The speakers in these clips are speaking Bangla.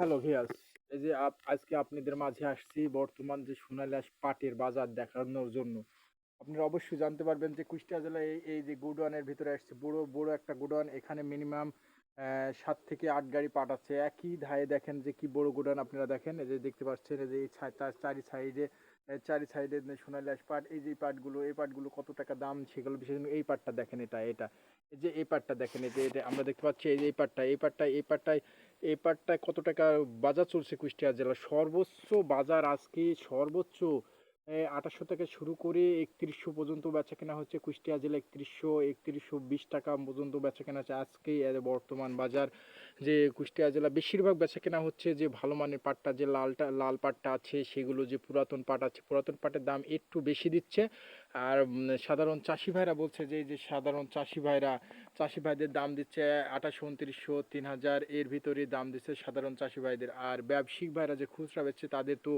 হ্যালো ভিয়াস এই যে আজকে আপনাদের মাঝে আসছি বর্তমান যে সোনালী পাটের বাজার দেখানোর জন্য। আপনারা অবশ্যই জানতে পারবেন যে কুষ্টিয়া জেলায় এই এই যে গুডওয়ানের ভিতরে আসছে বড় বড় একটা গুডওয়ান। এখানে মিনিমাম সাত থেকে আট গাড়ি পাট আছে। একই ধায়ে দেখেন যে কি বড় গুডাউন আপনারা দেখেন। এই যে দেখতে পাচ্ছেন, এই যে এই চারি সাইডে চারি সাইডে সোনালী আঁশ পাট। এই যে পাটগুলো, এই পাটগুলো কত টাকা দাম সেগুলো বিশেষ এই পাটটা দেখেন এটা এটা। যে এই পাটটা দেখেন, এই যে আমরা দেখতে পাচ্ছি, এই এই পাটটা এই পাটটা, এই পাটটায় এই পাটটায় কত টাকা বাজার চলছে কুষ্টিয়া জেলা সর্বোচ্চ বাজার আজকে সর্বোচ্চ আঠাশশো থেকে শুরু করে একত্রিশশো পর্যন্ত বেচা কেনা হচ্ছে কুষ্টিয়া জেলা একত্রিশশো একত্রিশশো বিশ টাকা পর্যন্ত বেচা কেনা হচ্ছে আজকে এর বর্তমান বাজার। যে কুষ্টিয়া জেলা বেশিরভাগ বেচা কেনা হচ্ছে যে ভালো মানের পাটটা, যে লালটা, লাল পাটটা আছে, সেগুলো যে পুরাতন পাট আছে, পুরাতন পাটের দাম একটু বেশি দিচ্ছে। আর সাধারণ চাষি ভাইরা বলছে যে যে সাধারণ চাষি ভাইরা, চাষি ভাইদের দাম দিচ্ছে আঠাশশো উনত্রিশশো, তিন হাজার, এর ভিতরে দাম দিচ্ছে সাধারণ চাষি ভাইদের। আর ব্যবসায়িক ভাইরা যে খুচরা বেচছে, তাদের তো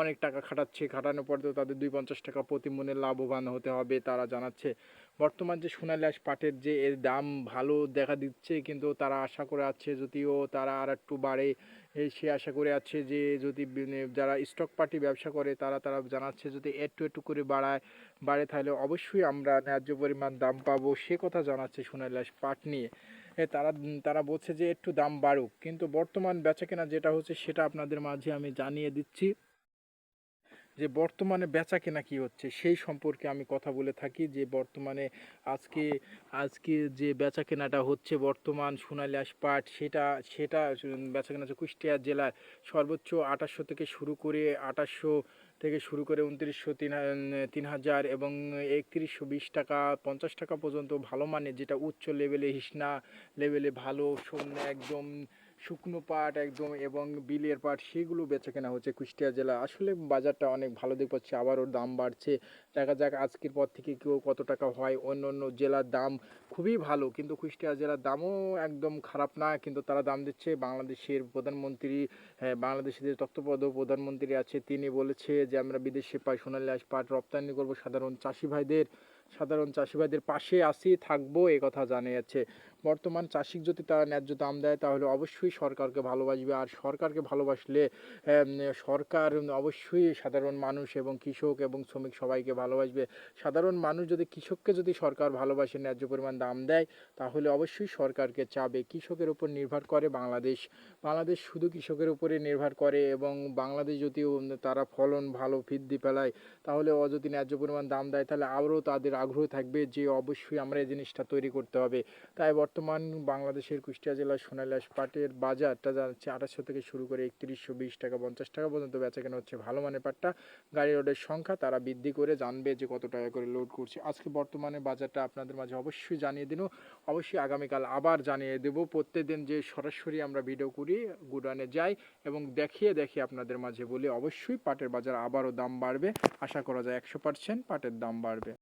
অনেক টাকা খাটাচ্ছে, খাটানোর পর তো তাদের দুই পঞ্চাশ টাকা প্রতি মনে লাভবান হতে হবে তারা জানাচ্ছে। বর্তমান যে সোনালী আঁশ পাটের যে এর দাম ভালো দেখা দিচ্ছে, কিন্তু তারা আশা করে আছে যদিও তারা আর একটু বাড়ে সে আশা করে আছে যে যদি যারা স্টক পার্টি ব্যবসা করে, তারা তারা জানাচ্ছে যদি একটু একটু করে বাড়ায়, বাড়ে তাহলে অবশ্যই আমরা ন্যায্য পরিমাণ দাম পাবো। সে কথা জানাচ্ছে আঁশ পাট নিয়ে। তারা তারা বলছে যে একটু দাম বাড়ুক। কিন্তু বর্তমান বেচাকেনা যেটা হচ্ছে সেটা আপনাদের মাঝে আমি জানিয়ে দিচ্ছি। যে বর্তমানে বেচা কেনা কি হচ্ছে, সেই সম্পর্কে আমি কথা বলে থাকি। যে বর্তমানে আজকে আজকে যে বেচা কেনাটা হচ্ছে বর্তমান সোনালী আঁশ পাট সেটা সেটা বেচা কেনা হচ্ছে কুষ্টিয়া জেলার সর্বোচ্চ আঠাশশো থেকে শুরু করে আঠাশশো থেকে শুরু করে উনত্রিশশো তিন তিন হাজার এবং একত্রিশশো বিশ টাকা, পঞ্চাশ টাকা পর্যন্ত ভালো মানে যেটা উচ্চ লেভেলে হিসনা লেভেলে ভালো একদম শুকনো পাট একদম এবং বিলের পাট, সেগুলো বেচা কেনা হচ্ছে কুষ্টিয়া জেলা। আসলে বাজারটা অনেক ভালো দিক পাচ্ছে, আবারও দাম বাড়ছে। দেখা যাক আজকের পর থেকে কেউ কত টাকা হয় অন্য অন্য জেলার দাম খুবই ভালো। কিন্তু কুষ্টিয়া জেলার দামও একদম খারাপ না, কিন্তু তারা দাম দিচ্ছে। বাংলাদেশের প্রধানমন্ত্রী হ্যাঁ বাংলাদেশের যে তত্ত্বপদ প্রধানমন্ত্রী আছে, তিনি বলেছে যে, আমরা বিদেশে পাই সোনালী পাট রপ্তানি করব সাধারণ চাষি ভাইদের। সাধারণ চাষি ভাইদের পাশে আসি থাকব, এ কথা জানিয়েছে বর্তমান চাষিক যদি তারা ন্যায্য দাম দেয়, তাহলে অবশ্যই সরকারকে ভালোবাসবে। আর সরকারকে ভালোবাসলে সরকার অবশ্যই সাধারণ মানুষ এবং কৃষক এবং শ্রমিক সবাইকে ভালোবাসবে। সাধারণ মানুষ যদি, কৃষককে যদি সরকার ভালোবাসে, ন্যায্য পরিমাণ দাম দেয়, তাহলে অবশ্যই সরকারকে চাবে। কৃষকের উপর নির্ভর করে বাংলাদেশ। বাংলাদেশ শুধু কৃষকের উপরে নির্ভর করে এবং বাংলাদেশ যদি তারা ফলন ভালো বৃদ্ধি পেলায়, তাহলে যদি ন্যায্য পরিমাণ দাম দেয়, তাহলে আরও তাদের আগ্রহ থাকবে যে অবশ্যই আমরা এই জিনিসটা তৈরি করতে হবে। তাই বর্তমান বাংলাদেশের কুষ্টিয়া জেলার সোনালী আঁশ পাটের বাজারটা যাচ্ছে আঠাশশো থেকে শুরু করে একত্রিশশো বিশ টাকা, পঞ্চাশ টাকা পর্যন্ত বেচা কেনা হচ্ছে। ভালো মানের পাটটা গাড়ি রোডের সংখ্যা, তারা বৃদ্ধি করে জানবে যে কত টাকা করে লোড করছে। আজকে বর্তমানে বাজারটা আপনাদের মাঝে অবশ্যই জানিয়ে দিন। অবশ্যই আগামীকাল আবার জানিয়ে দেব। প্রত্যেকদিন যে সরাসরি আমরা ভিডিও করি, গুডানে যাই এবং দেখিয়ে দেখিয়ে আপনাদের মাঝে বলি, অবশ্যই পাটের বাজার আবারও দাম বাড়বে। আশা করা যায় একশো পার্সেন্ট পাটের দাম বাড়বে।